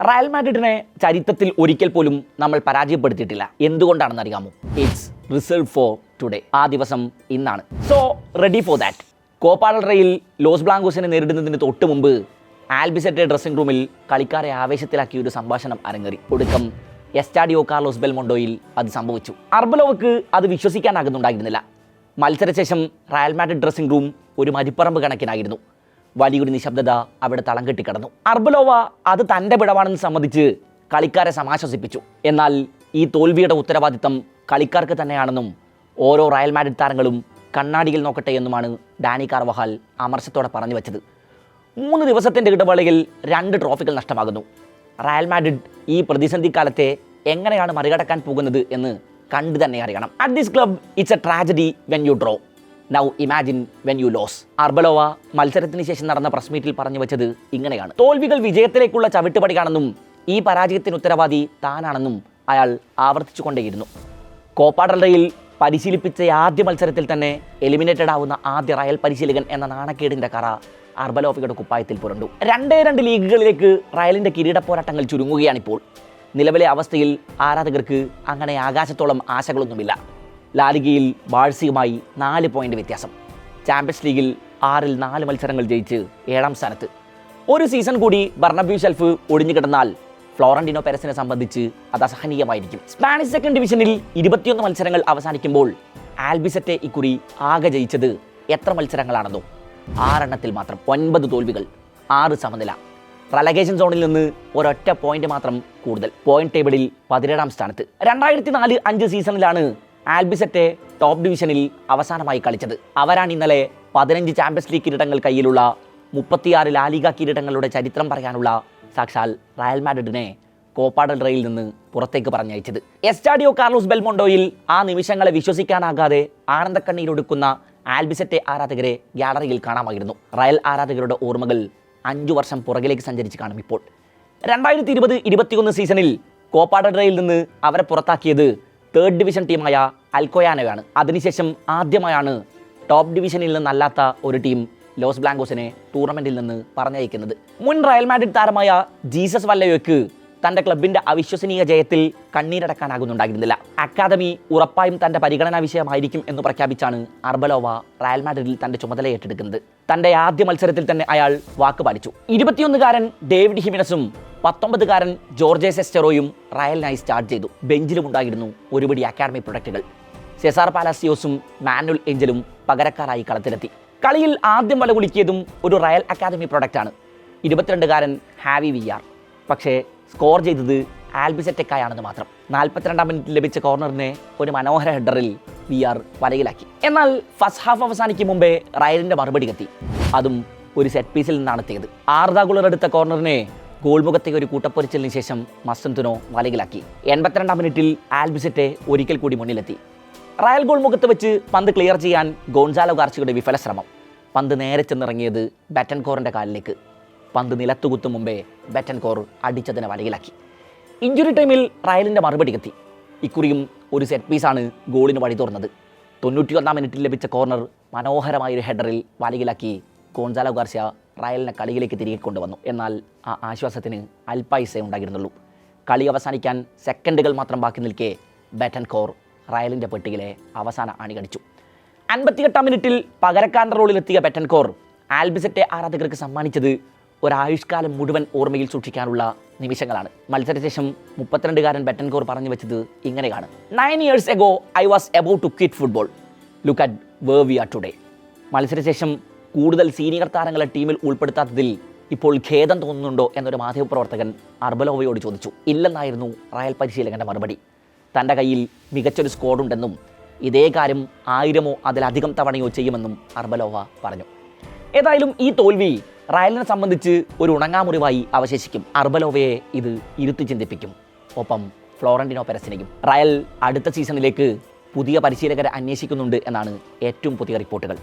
Real മാഡ്രിഡിനെ ചരിത്രത്തിൽ ഒരിക്കൽ പോലും നമ്മൾ പരാജയപ്പെടുത്തിയിട്ടില്ല. എന്തുകൊണ്ടാണെന്ന് അറിയാമോ? ഇറ്റ്സ് റിസർവ് ഫോർ ടുഡേ ആ ദിവസം ഇന്നാണ്. So ready for that Copa del Rey Los ബ്ലാങ്കോസിനെ നേരിടുന്നതിന് തൊട്ട് മുമ്പ് ആൽബിസെറ്റെ ഡ്രസ്സിംഗ് റൂമിൽ കളിക്കാരെ ആവേശത്തിലാക്കിയ ഒരു സംഭാഷണം അരങ്ങേറി. ഒടുക്കം എസ്റ്റാഡിയോ കാർലോസ് ബെൽമൊണ്ടോയിൽ അത് സംഭവിച്ചു. അർബലോവക്ക് അത് വിശ്വസിക്കാനാകുന്നുണ്ടായിരുന്നില്ല. മത്സരശേഷം റയൽ മാഡ്രിഡ് ഡ്രസ്സിംഗ് റൂം ഒരു മരിപ്പറമ്പ് കണക്കിനായിരുന്നു. വലിയൊരു നിശബ്ദത അവിടെ തളം കെട്ടിക്കിടന്നു. അർബലോവ അത് തന്റെ പിടവാണെന്ന് സമ്മതിച്ച് കളിക്കാരെ സമാശ്വസിപ്പിച്ചു. എന്നാൽ ഈ തോൽവിയുടെ ഉത്തരവാദിത്തം കളിക്കാർക്ക് തന്നെയാണെന്നും ഓരോ റയൽ മാഡ്രിഡ് താരങ്ങളും കണ്ണാടിയിൽ നോക്കട്ടെ എന്നുമാണ് ഡാനി കാർവഹാൽ അമർശത്തോടെ പറഞ്ഞു വെച്ചത്. മൂന്ന് ദിവസത്തിന്റെ ഇടവേളയിൽ രണ്ട് ട്രോഫികൾ നഷ്ടമാകുന്നു. റയൽ മാഡ്രിഡ് ഈ പ്രതിസന്ധി കാലത്തെ എങ്ങനെയാണ് മറികടക്കാൻ പോകുന്നത് എന്ന് കണ്ടു തന്നെ അറിയണം. At this club it's a tragedy when you draw now imagine when you lose Arbeloa മത്സരത്തിന് ശേഷം നടന്ന പ്രസ് മീറ്റിൽ പറഞ്ഞു വെച്ചത് ഇങ്ങനെയാണ്. തോൽവികൾ വിജയത്തിലേക്കുള്ള ചവിട്ടുപടിയാണെന്നും ഈ പരാജയത്തിന് ഉത്തരവാദി താനാണെന്നും അയാൾ ആവർത്തിച്ചു കൊണ്ടേയിരുന്നു കോപ്പാഡൽറയിൽ പരിശീലിപ്പിച്ച ആദ്യ മത്സരത്തിൽ തന്നെ എലിമിനേറ്റഡ് ആവുന്ന ആദ്യ റയൽ പരിശീലകൻ എന്ന നാണക്കേടിന്റെ കറ അർബലോഫിയുടെ കുപ്പായത്തിൽ പുരണ്ടു. രണ്ടേ രണ്ട് ലീഗുകളിലേക്ക് റയലിന്റെ കിരീട പോരാട്ടങ്ങൾ ചുരുങ്ങുകയാണിപ്പോൾ. നിലവിലെ അവസ്ഥയിൽ ആരാധകർക്ക് അങ്ങനെ ആകാശത്തോളം ആശകളൊന്നുമില്ല. ലാലിഗയിൽ ബാഴ്സിയുമായി നാല് പോയിന്റ് വ്യത്യാസം. ചാമ്പ്യൻസ് ലീഗിൽ ആറിൽ നാല് മത്സരങ്ങൾ ജയിച്ച് ഏഴാം സ്ഥാനത്ത്. ഒരു സീസൺ കൂടി ബർണബ്യൂ ഷെൽഫ് ഒടിഞ്ഞു കിടന്നാൽ ഫ്ലോറന്റിനോ പെരസിനെ സംബന്ധിച്ച് അത് അസഹനീയമായിരിക്കും. സ്പാനിഷ് സെക്കൻഡ് ഡിവിഷനിൽ ഇരുപത്തിയൊന്ന് മത്സരങ്ങൾ അവസാനിക്കുമ്പോൾ ആൽബിസറ്റെ ഇക്കുറി ആകെ ജയിച്ചത് എത്ര മത്സരങ്ങളാണെന്നോ? ആറെണ്ണത്തിൽ മാത്രം ഒൻപത് തോൽവികൾ ആറ് സമനില. റലഗേഷൻ സോണിൽ നിന്ന് ഒരൊറ്റ പോയിന്റ് മാത്രം കൂടുതൽ. പോയിന്റ് ടേബിളിൽ പതിനേഴാം സ്ഥാനത്ത്. രണ്ടായിരത്തി നാല് അഞ്ച് സീസണിലാണ് ആൽബിസെറ്റെ ടോപ്പ് ഡിവിഷനിൽ അവസാനമായി കളിച്ചത്. അവരാണ് ഇന്നലെ പതിനഞ്ച് ചാമ്പ്യൻസ് ലീഗ് കിരീടങ്ങൾ കയ്യിലുള്ള മുപ്പത്തിയാറ് ലാലിക കിരീടങ്ങളുടെ ചരിത്രം പറയാനുള്ള സാക്ഷാൽ റയൽ മാഡ്രിഡിനെ കോപ്പാഡൽ റയിൽ നിന്ന് പുറത്തേക്ക് പറഞ്ഞയച്ചത്. എസ്റ്റാഡിയോ കാർലോസ് ബെൽമോണ്ടോയിൽ ആ നിമിഷങ്ങളെ വിശ്വസിക്കാനാകാതെ ആനന്ദക്കണ്ണീരൊടുക്കുന്ന ആൽബിസെറ്റെ ആരാധകരെ ഗ്യാലറിയിൽ കാണാമായിരുന്നു. റയൽ ആരാധകരുടെ ഓർമ്മകൾ അഞ്ചു വർഷം പുറകിലേക്ക് സഞ്ചരിച്ച് കാണും ഇപ്പോൾ. രണ്ടായിരത്തി ഇരുപത് ഇരുപത്തിയൊന്ന് സീസണിൽ കോപ്പാഡറയിൽ നിന്ന് അവരെ പുറത്താക്കിയത് തേർഡ് ഡിവിഷൻ ടീമായ അൽക്കോയാനോയാണ് അതിനുശേഷം ആദ്യമായാണ് ടോപ്പ് ഡിവിഷനിൽ നിന്നല്ലാത്ത ഒരു ടീം ലോസ് ബ്ലാങ്കോസിനെ ടൂർണമെന്റിൽ നിന്ന് പറഞ്ഞയക്കുന്നത്. മുൻ റയൽ മാഡ്രിഡ് താരമായ ജീസസ് വല്ലയോയ്ക്ക് തന്റെ ക്ലബിന്റെ അവിശ്വസനീയ ജയത്തിൽ കണ്ണീരടക്കാനാകുന്നുണ്ടായിരുന്നില്ല. അക്കാദമി ഉറപ്പായും തന്റെ പരിഗണനാ വിഷയമായിരിക്കും എന്ന് പ്രഖ്യാപിച്ചാണ് അർബലോവ റയൽ മാഡ്രിഡിൽ തന്റെ ചുമതല ഏറ്റെടുക്കുന്നത്. തന്റെ ആദ്യ മത്സരത്തിൽ തന്നെ അയാൾ വാക്ക് പാലിച്ചു. ഇരുപത്തിയൊന്നുകാരൻ ഡേവിഡ് ഹിമിനസും പത്തൊമ്പതുകാരൻ ജോർജെ സെസ്റ്ററോയും റയലിനായി സ്റ്റാർട്ട് ചെയ്തു. ബെഞ്ചിലും ഉണ്ടായിരുന്നു ഒരുപടി അക്കാഡമി പ്രൊഡക്റ്റുകൾ. സെസാർ പാലാസിയോസും മാനുൽ എഞ്ചലും പകരക്കാരായി കളത്തിലെത്തി. കളിയിൽ ആദ്യം വല കുലുക്കിയതും ഒരു റയൽ അക്കാദമി പ്രൊഡക്റ്റാണ്. ഇരുപത്തിരണ്ടുകാരൻ ഹാവി വി ആർ പക്ഷേ സ്കോർ ചെയ്തത് ആൽബിസെറ്റക്കായാണെന്ന് മാത്രം. നാൽപ്പത്തിരണ്ടാം മിനിറ്റിൽ ലഭിച്ച കോർണറിനെ ഒരു മനോഹര ഹെഡറിൽ വി ആർ വലയിലാക്കി. എന്നാൽ ഫസ്റ്റ് ഹാഫ് അവസാനിക്കും മുമ്പേ റയലിന്റെ മറുപടി കത്തി. അതും ഒരു സെറ്റ് പീസിൽ നിന്നാണ് എത്തിയത്. ആർദാഗുളർ എടുത്ത കോർണറിനെ ഗോൾമുഖത്തെ ഒരു കൂട്ടപ്പൊരിച്ചലിന് ശേഷം മസന്തുനോ വലയിലാക്കി. എൺപത്തിരണ്ടാം മിനിറ്റിൽ ആൽബിസെറ്റെ ഒരിക്കൽ കൂടി മുന്നിലെത്തി. റയൽ ഗോൾ മുഖത്ത് വെച്ച് പന്ത് ക്ലിയർ ചെയ്യാൻ ഗോൺസാലോ ഗാർച്ചിയുടെ വിഫല ശ്രമം. പന്ത് നേരെ ചെന്നിറങ്ങിയത് ബെറ്റൻകോറിന്റെ കാലിലേക്ക്. പന്ത് നിലത്തുകുത്തും മുമ്പേ ബറ്റൻകോർ അടിച്ചതിനെ വലയിലാക്കി. ഇഞ്ചുറി ടൈമിൽ റയലിന്റെ എത്തി ഇക്കുറിയും ഒരു സെറ്റ് പീസാണ് ഗോളിന് വഴി തുറന്നത് തൊണ്ണൂറ്റിയൊന്നാം മിനിറ്റിൽ ലഭിച്ച കോർണർ മനോഹരമായൊരു ഹെഡറിൽ വലയിലാക്കി ഗോൺസാലോ ഗാർഷ്യ റയലിനെ കളിയിലേക്ക് തിരികെ കൊണ്ടുവന്നു. എന്നാൽ ആ ആശ്വാസത്തിന് അൽപ്പായുസേ ഉണ്ടായിരുന്നുള്ളൂ. കളി അവസാനിക്കാൻ സെക്കൻഡുകൾ മാത്രം ബാക്കി നിൽക്കെ ബാറ്റൻ കോർ റയലിന്റെ പെട്ടിയിലെ അവസാന അണി കടിച്ചു. അൻപത്തിയെട്ടാം മിനിറ്റിൽ പകരക്കാരന്റെ റോളിലെത്തിയ ബെറ്റൻകോർ ആൽബിസറ്റെ ആരാധകർക്ക് സമ്മാനിച്ചത് ഒരായുഷ്കാലം മുഴുവൻ ഓർമ്മയിൽ സൂക്ഷിക്കാനുള്ള നിമിഷങ്ങളാണ്. മത്സരശേഷം മുപ്പത്തിരണ്ടുകാരൻ ബെറ്റൻകോർ പറഞ്ഞു വെച്ചത് ഇങ്ങനെയാണ്. Nine years ago I was about to quit football look at where we are today മത്സരശേഷം കൂടുതൽ സീനിയർ താരങ്ങളെ ടീമിൽ ഉൾപ്പെടുത്താത്തതിൽ ഇപ്പോൾ ഖേദം തോന്നുന്നുണ്ടോ എന്നൊരു മാധ്യമപ്രവർത്തകൻ അർബലോവയോട് ചോദിച്ചു. ഇല്ലെന്നായിരുന്നു റയൽ പരിശീലകന്റെ മറുപടി. തന്റെ കയ്യിൽ മികച്ചൊരു സ്ക്വാഡുണ്ടെന്നും ഇതേ കാര്യം ആയിരമോ അതിലധികം തവണയോ ചെയ്യുമെന്നും അർബലോവ പറഞ്ഞു. ഏതായാലും ഈ തോൽവി റയലിനെ സംബന്ധിച്ച് ഒരു ഉണങ്ങാമുറിവായി അവശേഷിക്കും. അർബലോവയെ ഇത് ഇരുത്തി ചിന്തിപ്പിക്കും. ഒപ്പം ഫ്ലോറന്റിനോ പെരസിനെയും റയൽ അടുത്ത സീസണിലേക്ക് പുതിയ പരിശീലകരെ അന്വേഷിക്കുന്നുണ്ട് എന്നാണ് ഏറ്റവും പുതിയ റിപ്പോർട്ടുകൾ.